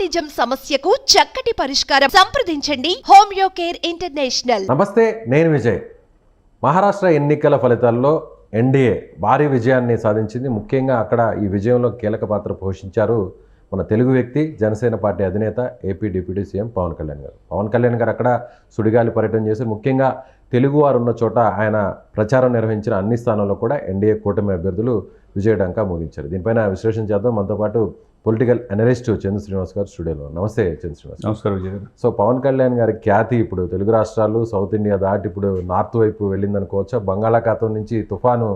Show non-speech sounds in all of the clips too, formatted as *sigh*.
Autism సమస్యకు చక్కటి పరిష్కారం. సంప్రదించండి హోమియో కేర్ ఇంటర్నేషనల్. నమస్తే నేను విజయ్. మహారాష్ట్ర ఎన్నికల ఫలితాల్లో ఎన్డీఏ భారీ విజయాన్ని సాధించింది. ముఖ్యంగా అక్కడ ఈ విజయంలో కీలక పాత్ర పోషించారు మన తెలుగు వ్యక్తి జనసేన పార్టీ అధినేత AP deputy CM Pawan Kalyan గారు. పవన్ కళ్యాణ్ గారు అక్కడ సుడిగాలి పర్యటన చేసి ముఖ్యంగా తెలుగు వారు ఉన్న చోట ఆయన ప్రచారం నిర్వహించిన అన్ని స్థానాల్లో కూడా ఎన్డీఏ కూటమి అభ్యర్థులు విజయడంకా ముగించారు. దీనిపైన విశ్లేషణ చేద్దాం. మనతో పాటు పొలిటికల్ అనలిస్ట్ చంద్ర శ్రీనివాస్ గారు స్టూడియోలో నమస్తే చంద్ర శ్రీనివాస్. నమస్కారం విజయ్ సో పవన్ కళ్యాణ్ గారి ఖ్యాతి ఇప్పుడు తెలుగు రాష్ట్రాలు సౌత్ ఇండియా దాటి ఇప్పుడు నార్త్ వైపు వెళ్ళిందనుకోవచ్చా? బంగాళాఖాతం నుంచి తుఫాను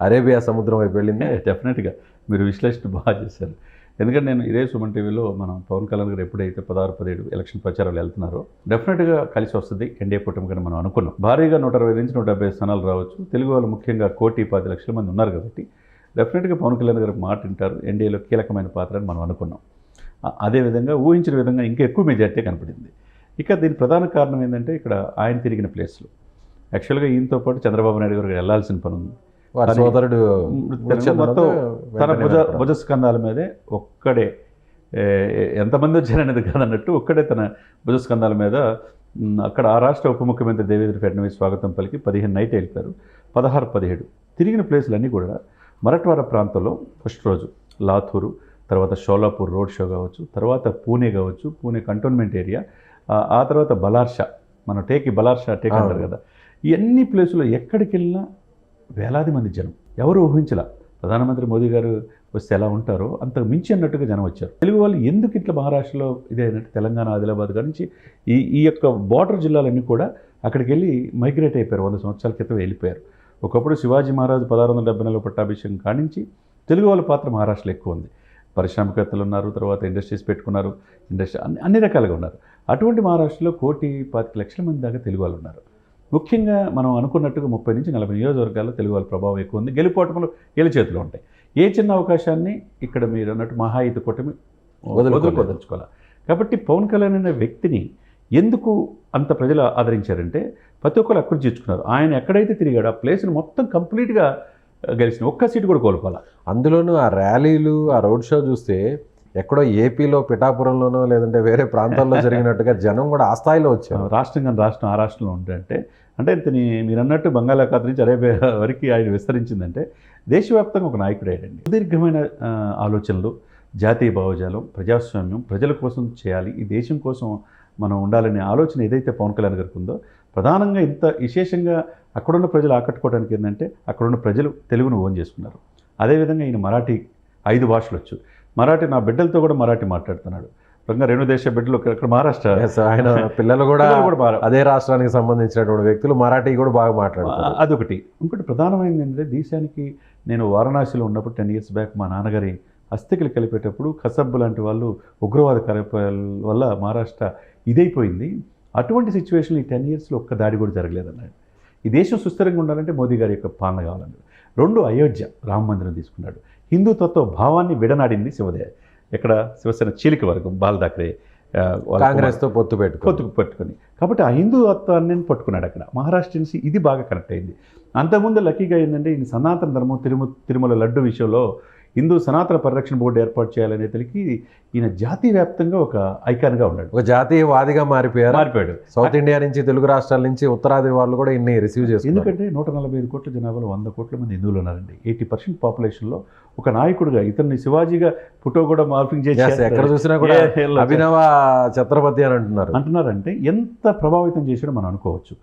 అరేబియా సముద్రం వైపు వెళ్ళింది? డెఫినెట్గా *laughs* మీరు విశ్లేషణ బాగా చేశారు. ఎందుకంటే నేను ఇదే సుమన్ టీవీలో మనం పవన్ కళ్యాణ్ గారు ఎప్పుడైతే పదహారు పదిహేడు ఎలక్షన్ ప్రచారాలు వెళ్తున్నారో డెఫినెట్గా కలిసి వస్తుంది ఎన్డీఏ కానీ మనం అనుకున్నాం. భారీగా నూట అరవై నుంచి నూట డెబ్బై స్థానాలు రావచ్చు. తెలుగు వాళ్ళు ముఖ్యంగా కోటి పది లక్షల మంది ఉన్నారు కాబట్టి డెఫినెట్గా పవన్ కళ్యాణ్ గారు మాట వింటారు. ఎన్డీఏలో కీలకమైన పాత్ర అని మనం అనుకున్నాం. అదేవిధంగా ఊహించిన విధంగా ఇంకా ఎక్కువ మెజార్టీ కనపడింది. ఇక దీని ప్రధాన కారణం ఏంటంటే ఇక్కడ ఆయన తిరిగిన ప్లేస్లు. యాక్చువల్గా ఈయనతో పాటు చంద్రబాబు నాయుడు గారు వెళ్ళాల్సిన పని ఉంది. సోదరుడు మొత్తం తన భుజ భుజస్కంధాల మీదే ఒక్కడే ఎంతమంది వచ్చారనేది కాదన్నట్టు ఒక్కడే తన భుజస్కంధాల మీద అక్కడ ఆ రాష్ట్ర ఉప ముఖ్యమంత్రి దేవేంద్ర ఫడ్నవీస్ స్వాగతం పలికి పదిహేను నైట్ వెళ్ళిపోయారు పదహారు పదిహేడు. తిరిగిన ప్లేసులన్నీ కూడా మరట్వాడ ప్రాంతంలో ఫస్ట్ రోజు లాథూరు తర్వాత షోలాపూర్ రోడ్ షో కావచ్చు తర్వాత పూణే కావచ్చు పూణే కంటోన్మెంట్ ఏరియా ఆ- తర్వాత బలార్షా మన టేకి బలార్షా టేక్ అంటారు. కదా. ఈ అన్ని ప్లేసులు ఎక్కడికి వెళ్ళినా వేలాది మంది జనం. ఎవరు ఊహించలా. ప్రధానమంత్రి మోదీ గారు వస్తే ఎలా ఉంటారో అంతకు మించి అన్నట్టుగా జనం వచ్చారు. తెలుగు వాళ్ళు ఎందుకు ఇట్లా మహారాష్ట్రలో ఇదే అన్నట్టు తెలంగాణ ఆదిలాబాద్ నుంచి ఈ ఈ యొక్క బార్డర్ జిల్లాలన్నీ కూడా అక్కడికి వెళ్ళి మైగ్రేట్ అయిపోయారు. వంద సంవత్సరాల క్రితం వెళ్ళిపోయారు. ఒకప్పుడు శివాజీ మహారాజు పదహారు వందల డెబ్బై నెలలో పట్టాభిషేకం కానించి తెలుగు వాళ్ళ పాత్ర మహారాష్ట్రలో ఎక్కువ ఉంది. పారిశ్రామికవేత్తలు ఉన్నారు తర్వాత ఇండస్ట్రీస్ పెట్టుకున్నారు ఇండస్ట్రీ అన్ని అన్ని రకాలుగా ఉన్నారు. అటువంటి మహారాష్ట్రలో కోటి పాతిక లక్షల మంది దాకా తెలుగు వాళ్ళు ఉన్నారు. ముఖ్యంగా మనం అనుకున్నట్టుగా ముప్పై నుంచి నలభై నియోజకవర్గాల్లో తెలుగు వాళ్ళ ప్రభావం ఎక్కువ ఉంది. గెలుపోటములు వీళ్ళ చేతిలో ఉంటాయి. ఏ చిన్న అవకాశాన్ని ఇక్కడ మీరు అన్నట్టు మహాయుత కూటమి. వదులుకోదలుచుకోవాలి? కాబట్టి పవన్ కళ్యాణ్ అనే వ్యక్తిని ఎందుకు అంత ప్రజలు ఆదరించారంటే ప్రతి ఒక్కరు అక్కడ చేర్చుకున్నారు ఆయన ఎక్కడైతే తిరిగాడో ఆ ప్లేస్ని మొత్తం కంప్లీట్గా గెలిచిన ఒక్క సీటు కూడా కోల్పోవాలి అందులోనూ ఆ ర్యాలీలు ఆ రోడ్ షో చూస్తే ఎక్కడో ఏపీలో పిఠాపురంలోనో లేదంటే వేరే ప్రాంతాల్లో *laughs* జరిగినట్టుగా జనం కూడా ఆ స్థాయిలో వచ్చారు. రాష్ట్రం కానీ రాష్ట్రం ఆ రాష్ట్రంలో ఉంటే అంటే ఇతని మీరు అన్నట్టు బంగాళాఖాతం నుంచి అరేబియా వరకు ఆయన విస్తరించిందంటే దేశవ్యాప్తంగా ఒక నాయకుడు అయ్యాడండి. సుదీర్ఘమైన ఆలోచనలు జాతీయ భావజాలం ప్రజాస్వామ్యం ప్రజల కోసం చేయాలి ఈ దేశం కోసం మనం ఉండాలనే ఆలోచన ఏదైతే పవన్ కళ్యాణ్ గారికి ఉందో ప్రధానంగా ఇంత విశేషంగా అక్కడున్న ప్రజలు ఆకట్టుకోవడానికి ఏంటంటే అక్కడున్న ప్రజలు తెలుగును ఓన్ చేసుకున్నారు. అదేవిధంగా ఈయన మరాఠీ ఐదు భాషలు వచ్చు. మరాఠీ నా బిడ్డలతో కూడా మరాఠీ మాట్లాడుతున్నాడు. ఇంకా రెండు దేశ బిడ్డలు ఇక్కడ మహారాష్ట్ర. ఆయన *laughs* పిల్లలు కూడా అదే రాష్ట్రానికి సంబంధించినటువంటి వ్యక్తులు మరాఠీ కూడా బాగా మాట్లాడతారు. అదొకటి. ఇంకోటి ప్రధానమైనది ఏంటంటే దేశానికి నేను వారణాసిలో ఉన్నప్పుడు టెన్ ఇయర్స్ బ్యాక్ మా నాన్నగారి అస్థికలు కలిపేటప్పుడు కసబ్బు లాంటి వాళ్ళు ఉగ్రవాద కార్యక్రమాల వల్ల మహారాష్ట్ర ఇదైపోయింది. అటువంటి సిచ్యువేషన్ ఈ టెన్ ఇయర్స్లో ఒక్క దాడి కూడా జరగలేదన్నాడు. ఈ దేశం సుస్థిరంగా ఉండాలంటే మోదీ గారి యొక్క పాలన కావాలన్నాడు రెండు అయోధ్య రామ మందిరం తీసుకున్నాడు. హిందుత్వ భావాన్ని విడనాడింది శివదే ఇక్కడ శివసేన చీలిక వర్గం బాల్ థాకరే ఆ, వాళ్ళ కాంగ్రెస్తో పొత్తు పెట్టుకో పొత్తుకు పట్టుకొని. కాబట్టి ఆ హిందూ తత్వాన్ని పట్టుకున్నాడు అక్కడ. మహారాష్ట్రన్స్ ఇది బాగా కనెక్ట్ అయింది. అంతకుముందు లక్కీగా ఏంటంటే ఈయన సనాతన ధర్మం తిరుమ తిరుమల లడ్డు విషయంలో హిందూ సనాతన పరిరక్షణ బోర్డు ఏర్పాటు చేయాలనే తెలికి ఈయన జాతీయ వ్యాప్తంగా ఒక ఐకాన్గా ఉన్నాడు. ఒక జాతీయవాదిగా మారిపోయారు. మారిపోయాడు. సౌత్ ఇండియా నుంచి తెలుగు రాష్ట్రాల నుంచి ఉత్తరాది వాళ్ళు కూడా ఇన్ని రిసీవ్ చేసుకున్నారు. ఎందుకంటే నూట నలభై ఐదు కోట్ల జనాభాలో వంద కోట్ల మంది హిందువులు ఉన్నారండి. ఎయిటీ పర్సెంట్ పాపులేషన్లో ఒక నాయకుడిగా ఇతన్ని శివాజీగా ఫోటో కూడా మార్పింగ్ చేసి ఎక్కడ చూసినా కూడా అభినవ ఛత్రపతి అని అంటున్నారు. అంటున్నారంటే ఎంత ప్రభావితం చేశాడో మనం అనుకోవచ్చు.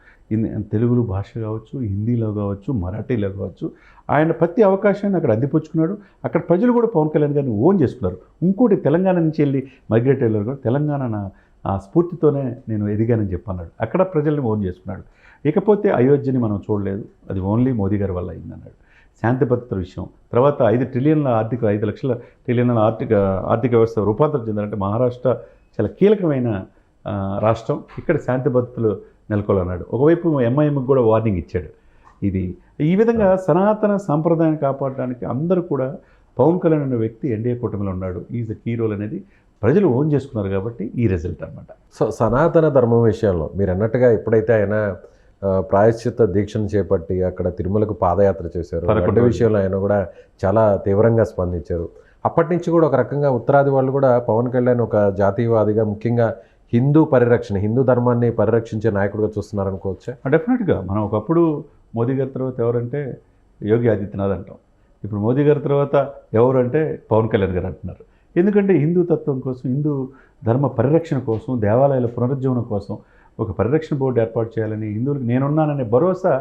తెలుగులో భాష కావచ్చు హిందీలో కావచ్చు మరాఠీలో కావచ్చు ఆయన ప్రతి అవకాశాన్ని అక్కడ అందిపుచ్చుకున్నాడు. అక్కడ ప్రజలు కూడా పవన్ కళ్యాణ్ గారిని ఓన్ చేసుకున్నారు. ఇంకోటి తెలంగాణ నుంచి వెళ్ళి మైగ్రేట్ అయ్యారు కూడా తెలంగాణ ఆ స్ఫూర్తితోనే నేను ఎదిగానని చెప్పన్నాడు. అక్కడ ప్రజల్ని ఓన్ చేసుకున్నాడు. ఇకపోతే అయోధ్యని మనం చూడలేదు. అది ఓన్లీ మోదీ గారి వల్ల అయిందన్నాడు. శాంతి భద్రత విషయం. తర్వాత ఐదు ట్రిలియన్ల ఆర్థిక ఐదు లక్షల ట్రిలియన్ల ఆర్థిక ఆర్థిక వ్యవస్థ రూపాంతరం చెందాలంటే మహారాష్ట్ర చాలా కీలకమైన రాష్ట్రం. ఇక్కడ శాంతి భద్రతలు నెలకొలన్నాడు. ఒకవైపు ఎంఐఎంకి కూడా వార్నింగ్ ఇచ్చాడు. ఇది ఈ విధంగా సనాతన సాంప్రదాయాన్ని కాపాడడానికి అందరూ కూడా పవన్ కళ్యాణ్ అనే వ్యక్తి ఎన్డీఏ కూటమిలో ఉన్నాడు. ఈజ్ కీ రోల్ అనేది ప్రజలు ఓన్ చేసుకున్నారు కాబట్టి ఈ రిజల్ట్ అనమాట సో సనాతన ధర్మం విషయంలో మీరు అన్నట్టుగా ఎప్పుడైతే ఆయన ప్రాయశ్చిత్త దీక్షను చేపట్టి అక్కడ తిరుమలకు పాదయాత్ర చేశారు రోజులు. విషయంలో ఆయన కూడా చాలా తీవ్రంగా స్పందించారు. అప్పటి నుంచి కూడా ఒక రకంగా ఉత్తరాది వాళ్ళు కూడా పవన్ కళ్యాణ్ ఒక జాతీయవాదిగా ముఖ్యంగా హిందూ పరిరక్షణ హిందూ ధర్మాన్ని పరిరక్షించే నాయకుడిగా చూస్తున్నారు అనుకోవచ్చా డెఫినెట్గా మనం ఒకప్పుడు మోదీ గారి తర్వాత ఎవరంటే యోగి ఆదిత్యనాథ్ అంటాం. ఇప్పుడు మోదీ గారి తర్వాత ఎవరంటే పవన్ కళ్యాణ్ గారు అంటున్నారు. ఎందుకంటే హిందూ తత్వం కోసం హిందూ ధర్మ పరిరక్షణ కోసం దేవాలయాల పునరుజ్జీవనం కోసం ఒక పరిరక్షణ బోర్డు ఏర్పాటు చేయాలని హిందువులకు నేనున్నాననే భరోసా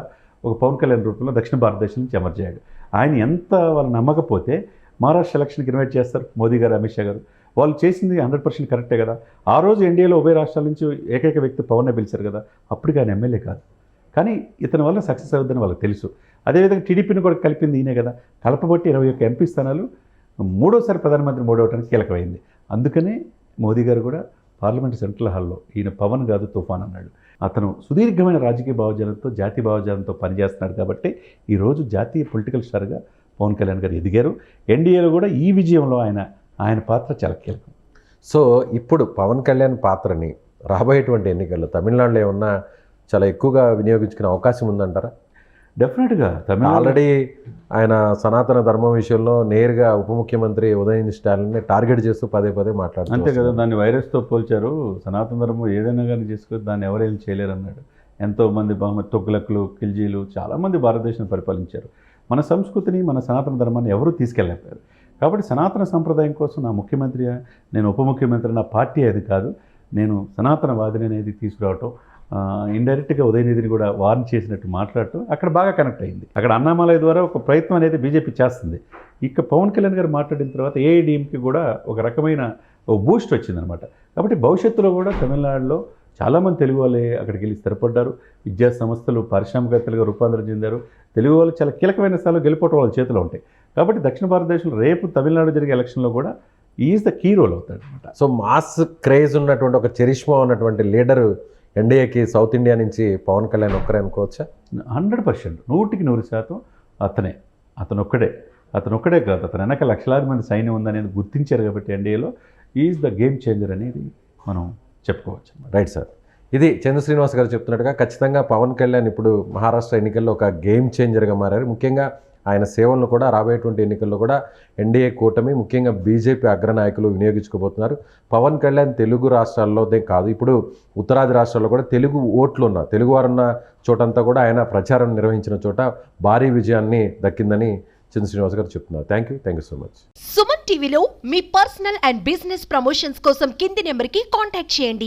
ఒక పవన్ కళ్యాణ్ రూపంలో దక్షిణ భారతదేశం నుంచి అమర్చేయాడు ఆయన ఎంత వాళ్ళు నమ్మకపోతే మహారాష్ట్ర ఎలక్షన్కి ఇన్వైట్ చేస్తారు మోదీ గారు అమిత్ షా గారు. వాళ్ళు చేసింది హండ్రెడ్ పర్సెంట్ కరెక్టే కదా. ఆ రోజు ఎన్డీఏలో ఉభయ రాష్ట్రాల నుంచి ఏకైక వ్యక్తి పవన్నే పిలిచారు కదా. అప్పటికి ఆయన ఎమ్మెల్యే కాదు. కానీ ఇతని వల్ల సక్సెస్ అవుద్దని వాళ్ళకి తెలుసు. అదేవిధంగా టీడీపీని కూడా కలిపింది ఈయనే కదా. కలపబట్టి ఇరవై ఒక్క ఎంపీ స్థానాలు మూడోసారి ప్రధానమంత్రి మోడీ అవడానికి కీలకమైంది. అందుకనే మోదీ గారు కూడా పార్లమెంట్ సెంట్రల్ హాల్లో ఈయన పవన్ కాదు తుఫాన్ అన్నాడు. అతను సుదీర్ఘమైన రాజకీయ భావజాలంతో జాతీయ భావజాలంతో పనిచేస్తున్నాడు కాబట్టి ఈరోజు జాతీయ పొలిటికల్ స్టార్గా పవన్ కళ్యాణ్ గారు ఎదిగారు. ఎన్డీఏలో కూడా ఈ విజయంలో ఆయన ఆయన పాత్ర చాలా కీలకం. సో ఇప్పుడు పవన్ కళ్యాణ్ పాత్రని రాబోయేటువంటి ఎన్నికల్లో తమిళనాడులో ఏమన్నా చాలా ఎక్కువగా వినియోగించుకునే అవకాశం ఉందంటారా? డెఫినెట్గా. తమిళ ఆల్రెడీ ఆయన సనాతన ధర్మం విషయంలో నేరుగా ఉప ముఖ్యమంత్రి ఉదయనిధి స్టాలిన్ని టార్గెట్ చేస్తూ పదే పదే అంతే కదా దాన్ని వైరస్తో పోల్చారు. సనాతన ధర్మం ఏదైనా కానీ చేసుకోవచ్చు దాన్ని ఎవరేం చేయలేరు అన్నాడు ఎంతోమంది బహుమతి తొగ్గులకులు ఖిల్జీలు చాలామంది భారతదేశం పరిపాలించారు. మన సంస్కృతిని మన సనాతన ధర్మాన్ని ఎవరూ తీసుకెళ్ళలేకపోయారు కాబట్టి సనాతన సంప్రదాయం కోసం నా ముఖ్యమంత్రి నేను ఉప ముఖ్యమంత్రి నా పార్టీ అది కాదు. నేను సనాతనవాదిని అనేది తీసుకురావటం ఇండైరెక్ట్గా ఉదయనిధిని కూడా వార్న్ చేసినట్టు మాట్లాడటం అక్కడ బాగా కనెక్ట్ అయింది. అక్కడ అన్నామాలయ ద్వారా ఒక ప్రయత్నం అనేది బీజేపీ చేస్తుంది. ఇక పవన్ కళ్యాణ్ గారు మాట్లాడిన తర్వాత ఏఐడిఎంకి కూడా ఒక రకమైన బూస్ట్ వచ్చిందనమాట కాబట్టి భవిష్యత్తులో కూడా తమిళనాడులో చాలామంది తెలుగు వాళ్ళే అక్కడికి వెళ్ళి స్థిరపడ్డారు. విద్యా సంస్థలు పారిశ్రామికవేత్తలుగా రూపాంతరం చెందారు. తెలుగు వాళ్ళు చాలా కీలకమైన స్థాయిలో గెలిపోవటం వాళ్ళ చేతిలో ఉంటాయి. కాబట్టి దక్షిణ భారతదేశంలో రేపు తమిళనాడు జరిగే ఎలక్షన్లో కూడా ఈజ్ ద కీ రోల్ అవుతాడు అనమాట. సో మాస్ క్రేజ్ ఉన్నటువంటి ఒక చరిష్మా ఉన్నటువంటి లీడర్ ఎన్డీఏకి సౌత్ ఇండియా నుంచి పవన్ కళ్యాణ్ ఒక్కరే అనుకోవచ్చా? Hundred percent. నూటికి నూరు శాతం అతనే. అతను ఒక్కడే అతను ఒక్కడే కాదు. అతను వెనక లక్షలాది మంది సైన్యం ఉందనేది గుర్తించారు కాబట్టి ఎన్డీఏలో. ఈజ్ ద గేమ్ చేంజర్ అనేది మనం చెప్పుకోవచ్చు రైట్ సార్ ఇది చంద్ర శ్రీనివాస్ గారు చెప్తున్నట్టుగా ఖచ్చితంగా పవన్ కళ్యాణ్ ఇప్పుడు మహారాష్ట్ర ఎన్నికల్లో ఒక గేమ్ చేంజర్గా మారారు. ముఖ్యంగా ఆయన సేవలను కూడా రాబోయేటువంటి ఎన్నికల్లో కూడా ఎన్డీఏ కూటమి ముఖ్యంగా బీజేపీ అగ్రనాయకులు వినియోగించుకోబోతున్నారు. పవన్ కళ్యాణ్ తెలుగు రాష్ట్రాల్లోనే కాదు ఇప్పుడు ఉత్తరాది రాష్ట్రాల్లో కూడా తెలుగు ఓట్లు ఉన్న తెలుగు చోటంతా కూడా ఆయన ప్రచారం నిర్వహించిన చోట భారీ విజయాన్ని దక్కిందని చంద్ర శ్రీనివాస్ గారు చెప్తున్నారు. Thank you thank you so much. Suman టీవీలో మీ పర్సనల్ అండ్ బిజినెస్ ప్రమోషన్స్ కోసం కింది నెంబర్కి కాంటాక్ట్ చేయండి.